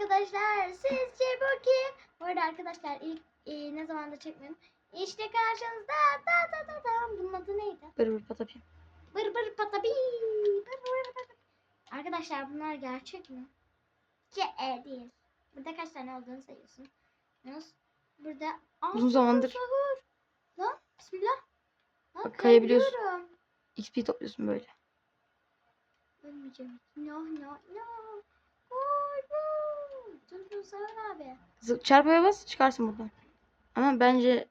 arkadaşlar. Sizce bu kim? Bu arada arkadaşlar ilk e, ne zaman da çekmedim. İşte karşınızda da da da da. Bunun adı neydi? Bır bır patapi. Bır bır patabi. Bır bır patabi. Arkadaşlar bunlar gerçek mi? Ki e değil. Burada kaç tane olduğunu sayıyorsun. Yunus. Burada Aa, Uzun zamandır- sahur. Lan bismillah. Lan Bak, kayabiliyorsun. XP topluyorsun böyle. Ölmeyeceğim. No no no. Sahur abi. Çarpıya bas çıkarsın buradan. Ama bence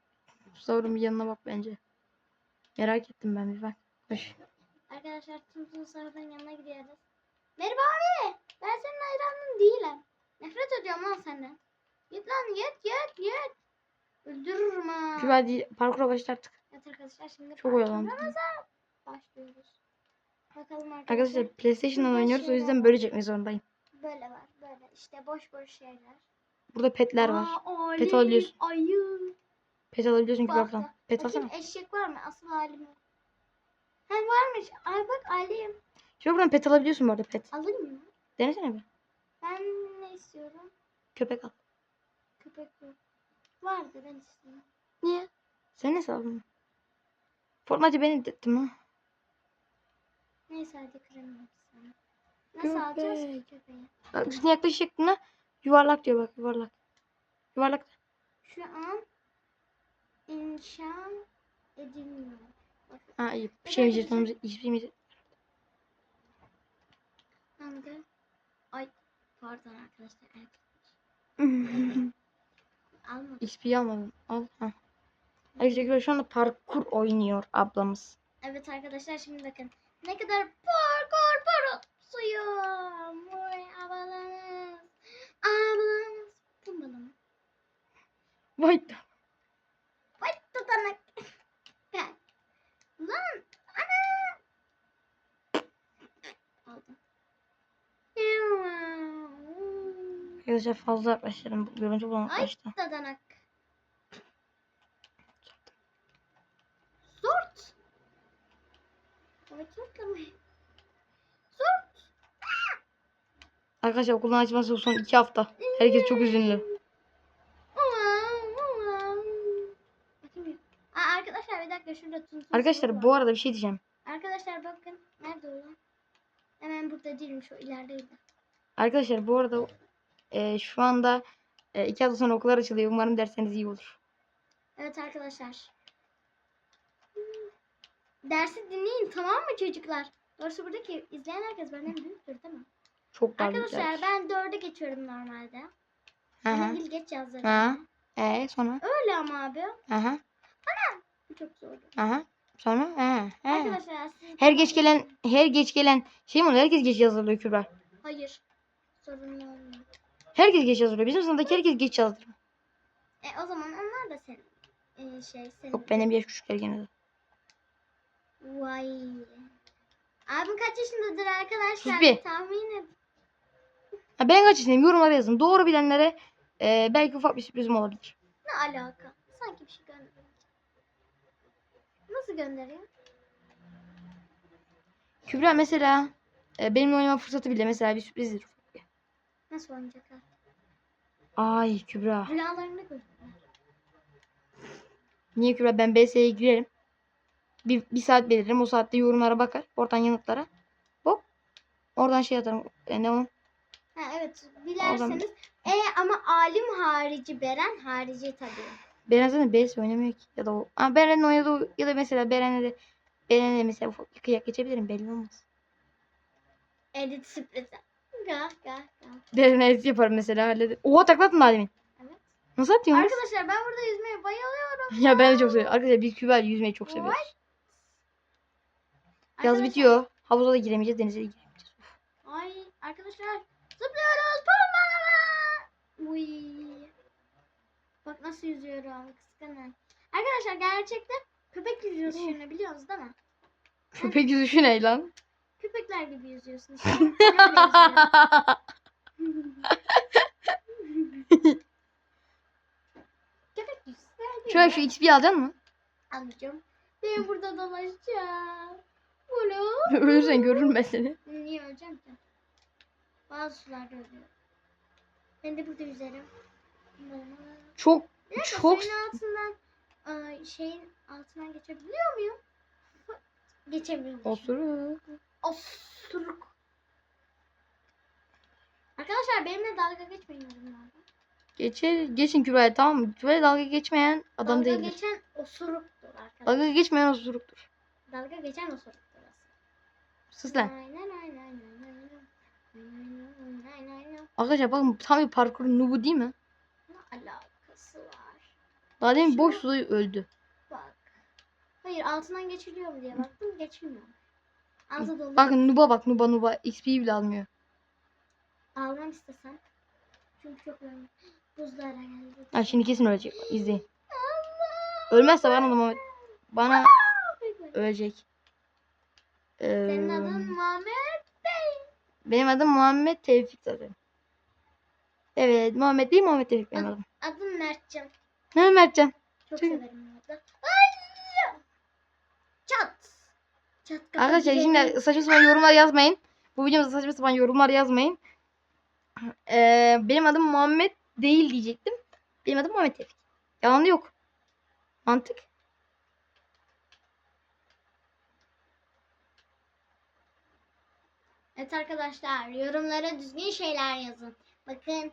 Saur'un bir yanına bak bence. Merak ettim ben bir bak. Hoş. Arkadaşlar tun sahurun yanına gidiyoruz. Merhaba abi. Ben senin hayranın değilim. Nefret ediyorum lan senden. Git lan git git git. Öldürürüm ha. Kübra hadi parkura başla artık. Evet arkadaşlar şimdi Çok parkurumuza başlıyoruz. Bakalım arkadaşlar. Arkadaşlar PlayStation'dan oynuyoruz o yüzden böyle çekmek zorundayım. Böyle var böyle işte boş boş şeyler. Burada petler var. Aa, Pet Ali, alabiliyorsun. Ayı. Pet alabiliyorsun Kübra Bak falan. da. Pet Bakayım alsana. eşek var mı? Asıl halim yok. Ha varmış. Ay bak Ali'yim. Kübra buradan pet alabiliyorsun bu arada pet. Alayım mı? Denesene bir. Ben ne istiyorum? Köpek al. Köpek yok. Vardı ben istiyorum. Niye? Sen ne saldın? Fortnite'ı benim dedim ha. Neyse hadi kırayım sana. Nasıl alacağız ki köpeği? Bak üstüne yaklaş şeklinde yuvarlak diyor bak yuvarlak. Yuvarlak. Şu an inşa edilmiyor. Bakın. Ha iyi. Bir şey mi arkadaşlar. jetonumuzu hiçbir şey mi Hangi? Ay pardon arkadaşlar. Almadım. XP'yi almadım. Al. Ha. Arkadaşlar şu anda parkur oynuyor ablamız. Evet arkadaşlar şimdi bakın. Ne kadar parkur parasıyım. Vay ablanız. Ablanız. Mı? Vay da. Vay tutanak. Gel. Lan. Ana. Aldım. Arkadaşlar fazla yaklaştırdım. Görünce bulanık Ay tutanak. Arkadaşlar okuldan açması son iki hafta. Herkes çok üzünlü. Aa, arkadaşlar bir dakika şurada tun tun Arkadaşlar bu arada bir şey diyeceğim. Arkadaşlar bakın. Nerede o lan? Hemen burada değilmiş o ilerideydi. Arkadaşlar bu arada e, şu anda e, iki hafta sonra okullar açılıyor. Umarım derseniz iyi olur. Evet arkadaşlar. Dersi dinleyin tamam mı çocuklar? Doğrusu buradaki izleyen herkes benden büyüktür değil mi? Çok daha Arkadaşlar güzel. ben dörde geçiyorum normalde. Hı. İngiliz geç yazdım. Ha. E sonra? Öyle ama abi. Aha. Bu çok zordu. Aha. Sonra? He. He. Arkadaşlar siz... Her geç gelen her geç gelen şey mi oluyor? Herkes geç yazılıyor Kübra. Hayır. Sorunlu olmuyor. Herkes geç yazılıyor. Bizim sınıftaki herkes geç yazılıyor. E o zaman onlar da senin. E, şey senin. Yok benim yaş küçükler gene de. Vay. Abim kaç yaşındadır arkadaşlar? Sus bir. Tahmin et. Ha, ben kaç yaşındayım? Yorumlara yazın. Doğru bilenlere e, belki ufak bir sürprizim olabilir. Ne alaka? Sanki bir şey gönderiyor. Nasıl gönderiyor? Kübra mesela e, benimle oynama fırsatı bile mesela bir sürprizdir. Nasıl oynayacak ha? Ay Kübra. Rüyalarını gör. Niye Kübra? Ben BS'ye girerim. Bir, bir saat belirlerim. O saatte yorumlara bakar. Oradan yanıtlara. Hop. Oradan şey atarım. E, ne onun? Ha evet bilerseniz. E ama alim harici Beren harici tabii. Beren zaten BS oynamıyor ki. Ya da o. Ama Beren'le oynadı o- ya da mesela Beren'le de Beren'le mesela ufak kıyak geçebilirim. Belli olmaz. Edit sürprizi. Gah gah gah. Beren'e edit yaparım mesela hallederim. Oha taklatın daha demin. Evet. Nasıl atıyorsun? Arkadaşlar ben burada yüzmeye bayılıyorum. Ya ben de çok seviyorum. Arkadaşlar biz Kübra yüzmeyi çok seviyoruz. Yaz Arkadaşlar- bitiyor. Havuza da giremeyeceğiz. Denize de giremeyeceğiz. Ay arkadaşlar zıplıyoruz pambalala. Uy. Bak nasıl yüzüyorum kıskanın. Arkadaşlar gerçekte köpek yüzüyorsun şimdi biliyorsunuz değil mi? Köpek yüzüşü ne lan? Köpekler gibi yüzüyorsun işte. Köpek yüzüsü. Şöyle şu XP alacaksın mı? Alacağım. Ben burada dolaşacağım. Ölürsen görürüm ben seni. Niye öleceğim ki? Bazı sularda ölüyor. Ben de burada yüzerim. Çok dakika, çok suyun altından aa, şeyin altından geçebiliyor muyum? Geçemiyorum. osuruk. Osuruk. Arkadaşlar benimle dalga geçmeyin yorumlarda. Geçer, geçin Kübra'ya tamam mı? Kübra'ya dalga geçmeyen adam dalga değildir. geçen osuruktur arkadaşlar. Dalga geçmeyen osuruktur. Dalga geçen osuruktur aslında. Sus lan. Aynen. Aynen aynen aynen. Arkadaşlar bakın tam bir parkur nubu değil mi? Ne alakası var? Daha demin boş suda öldü. Bak. Hayır altından geçiliyor mu diye baktım geçilmiyor. Altı dolu. Bakın nuba bak nuba nuba. XP bile almıyor. Almam istesem. Çünkü çok önemli. Buzlara geldi. Ha şimdi kesin ölecek. İzleyin. Allah. Ölmezse bana da bana ölecek. Ee, Senin adın Muhammed Bey. benim adım Muhammed Tevfik zaten. Evet Muhammed değil Muhammed Tevfik benim adım. Adım Mertcan. Ne Mertcan? Çok Tüh. severim. Ay! Çat. Çat Arkadaşlar şimdi saçma sapan yorumlar yazmayın. Bu videomda saçma sapan yorumlar yazmayın. Ee, benim adım Muhammed değil diyecektim. Benim adım Muhammed Tevfik. Yalan da yok. Mantık. Evet arkadaşlar yorumlara düzgün şeyler yazın. Bakın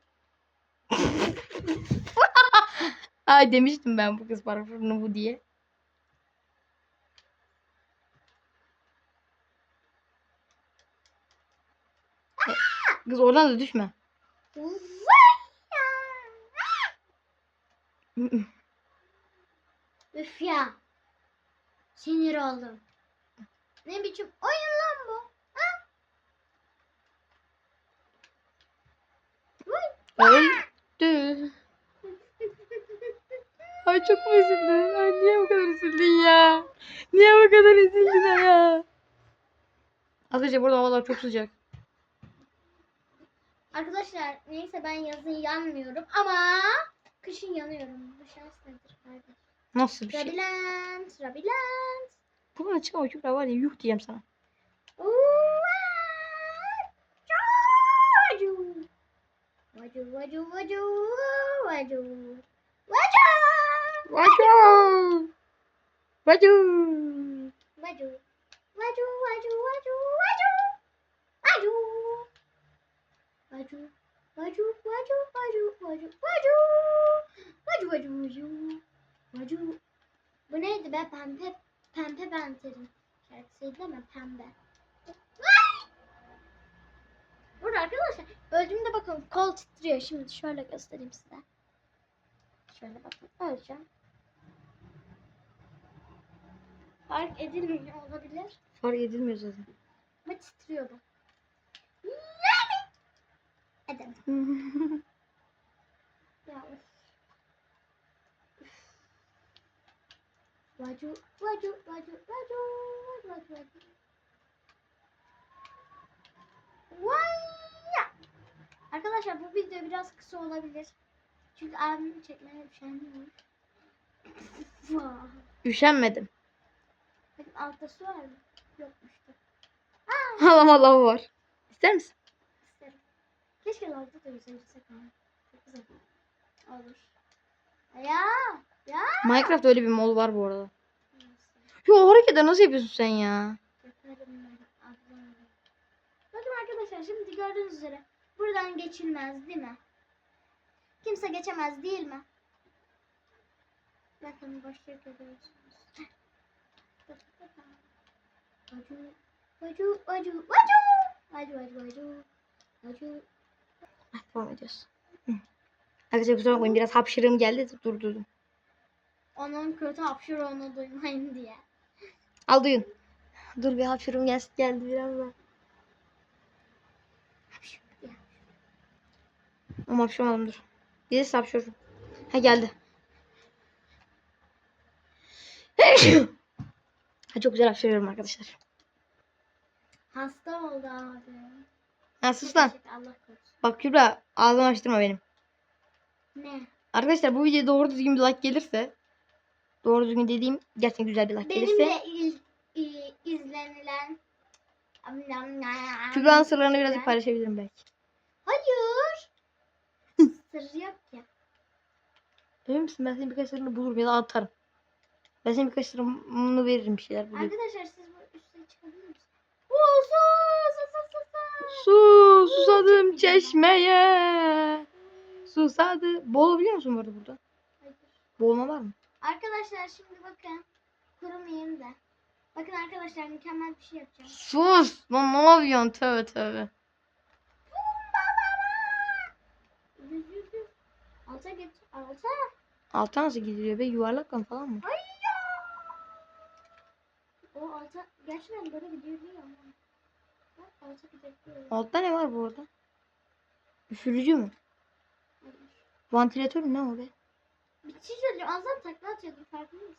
Ay demiştim ben bu kız parfümünü bu diye. Kız oradan da düşme. Üf ya. Sinir oldum. Ne biçim oyun lan bu? Ha? Öldü. Ay çok mu üzüldün? Ay niye bu kadar üzüldün ya? Niye bu kadar üzüldün ya? Arkadaşlar burada havalar çok sıcak. Arkadaşlar neyse ben yazın yanmıyorum ama kışın yanıyorum. Bu şans nedir kardeş? Nasıl bir şey? Rabilans, Rabilans. Buradan çıkan o küfür var ya yuh diyeceğim sana. Wadu, wadu, wadu, wadu. Wadu! Wadu! Wadu! Wadu. Wadu, wadu, wadu, wadu. Wadu. Wadu, wadu, wadu, wadu, wadu, wadu. Wadu, wadu, wadu. Wadu. Bu neydi be pembe? Pembe ben dedim. Şarkısıydı ama pembe. Burada arkadaşlar öldüğümde bakın kol titriyor. Şimdi şöyle göstereyim size. Şöyle bakın öleceğim. Fark edilmiyor olabilir. Fark edilmiyor zaten. Ama titriyor bu. Edem. Ya of. Üf. Vaju, vaju, vaju, vaju, Arkadaşlar bu video biraz kısa olabilir. Çünkü abim çekmeye üşenmiyor. Üşenmedim. Bakın altta su var mı? Yokmuştu. Halama lava var. İster misin? İsterim. Keşke lavda da yüzebilsek ama. Çok güzel. Olur. Ya. Ya. Minecraft öyle bir mod var bu arada. Yo o hareketi nasıl yapıyorsun sen ya? Yaparım ben. Ablam. Bakın arkadaşlar şimdi gördüğünüz üzere buradan geçilmez değil mi? Kimse geçemez değil mi? Bakın boşluk görüyorsunuz. Vaju, vaju, vaju, vaju, vaju, vaju, vaju, vaju. Heh, Devam ediyoruz. Arkadaşlar kusura bakmayın biraz hapşırığım geldi durdurdum. Onun kötü hapşırığını duymayın diye. Al duyun. Dur bir hapşırığım gelsin geldi biraz daha. Hapşırık diye. Ama hapşırmadım dur. Gelirse hapşırırım. Ha geldi. ha, çok güzel hapşırıyorum arkadaşlar. Hasta oldu abi. Ha sus lan. Teşekkür- Allah korusun. Bak Kübra ağzımı açtırma benim. Ne? Arkadaşlar bu videoya doğru düzgün bir like gelirse doğru düzgün dediğim gerçekten güzel bir like gelirse Benimle il, i- izlenilen Kübra'nın sırlarını birazcık paylaşabilirim belki. Hayır. Emin misin? Ben senin birkaç liranı bulurum ya da atarım. Ben senin birkaç liranı veririm bir şeyler bulurum. Arkadaşlar siz bu üstüne çıkabilir misiniz? Oo, su, su, su, su, su. Su susadım çeşmeye. Susadı. Boğulabiliyor musun bu arada burada? Hayır. Boğulma var mı? Arkadaşlar şimdi bakın. Kurumayayım da. Bakın arkadaşlar mükemmel bir şey yapacağım. Sus. Lan ne yapıyorsun? Tövbe tövbe. Alta git. Alta. Alta nasıl gidiliyor be? Yuvarlakla falan mı? Ay ya. O alta gerçekten böyle gidiyor değil ama. Bak alta gidiyor. Altta ne var bu arada? Üfürücü mü? Hayır. Vantilatör mü ne o be? Bir şey söyleyeceğim. Az daha takla atıyordum farkında mısın?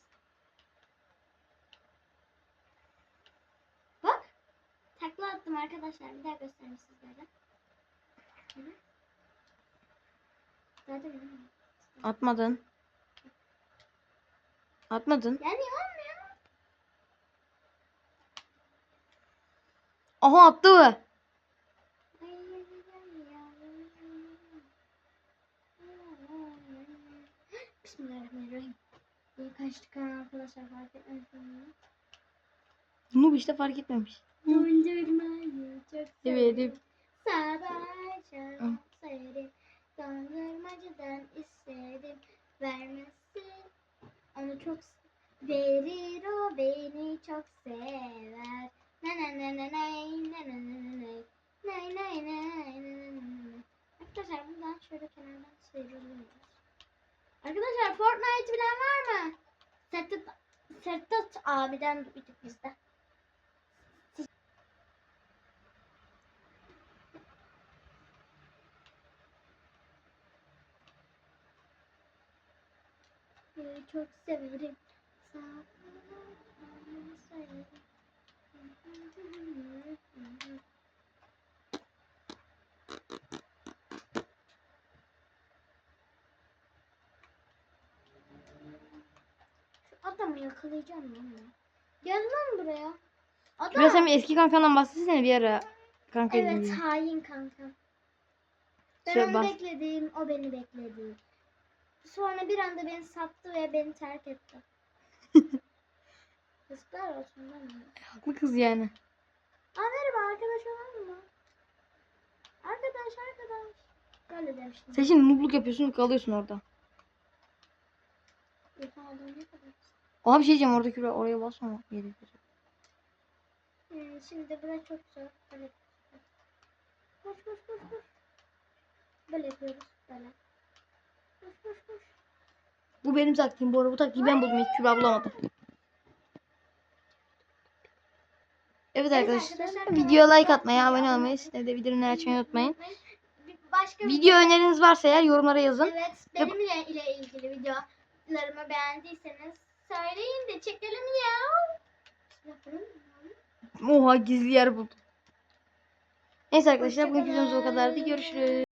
Bak. Takla attım arkadaşlar. Bir daha göstereyim sizlere. Şöyle. Bilmiyorum. Atmadın. Atmadın. Yani olmuyor. Aha attı mı? Bismillahirrahmanirrahim. İyi kaçtık ha arkadaşlar fark etmedim. Bunu işte fark etmemiş. Dondurmayı çok. Sabah Vermesi onu çok verir o beni çok sever. Na na na na nay na na na na nay. Nay nay na na na na. Arkadaşlar buradan şöyle kenardan sıyrılıyoruz. Arkadaşlar Fortnite bilen var mı? Sertat, Sertat abiden duyduk biz Seni çok severim. Şu adamı yakalayacağım ben. Gel lan buraya. Adam. Biraz sen bir eski kankandan bahsetsene bir ara. Kanka Evet edindiğin. hain kanka. Ben Şöyle onu bas. bekledim, o beni bekledi. Sonra bir anda beni sattı ve beni terk etti. Yazıklar olsun mi? Haklı kız yani. Aa merhaba arkadaş olan mı? Arkadaş arkadaş. Böyle demiştim. Sen şimdi nubluk yapıyorsun kalıyorsun orada. Abi bir şey diyeceğim orada küre oraya basma. Yedi. Hmm, şimdi burası çok zor. Böyle. Koş koş koş koş. Böyle yapıyoruz. Böyle. Bu benim taktiğim bu arada bu taktiği ben buldum hiç küre bulamadım. Evet arkadaşlar videoya like atmayı, abone olmayı, size de bildirimleri açmayı unutmayın. Başka Video öneriniz varsa eğer yorumlara yazın. Evet, benimle ile ilgili videolarımı beğendiyseniz söyleyin de çekelim ya. Oha gizli yer buldum. Neyse arkadaşlar bugünkü videomuz o kadardı. Görüşürüz.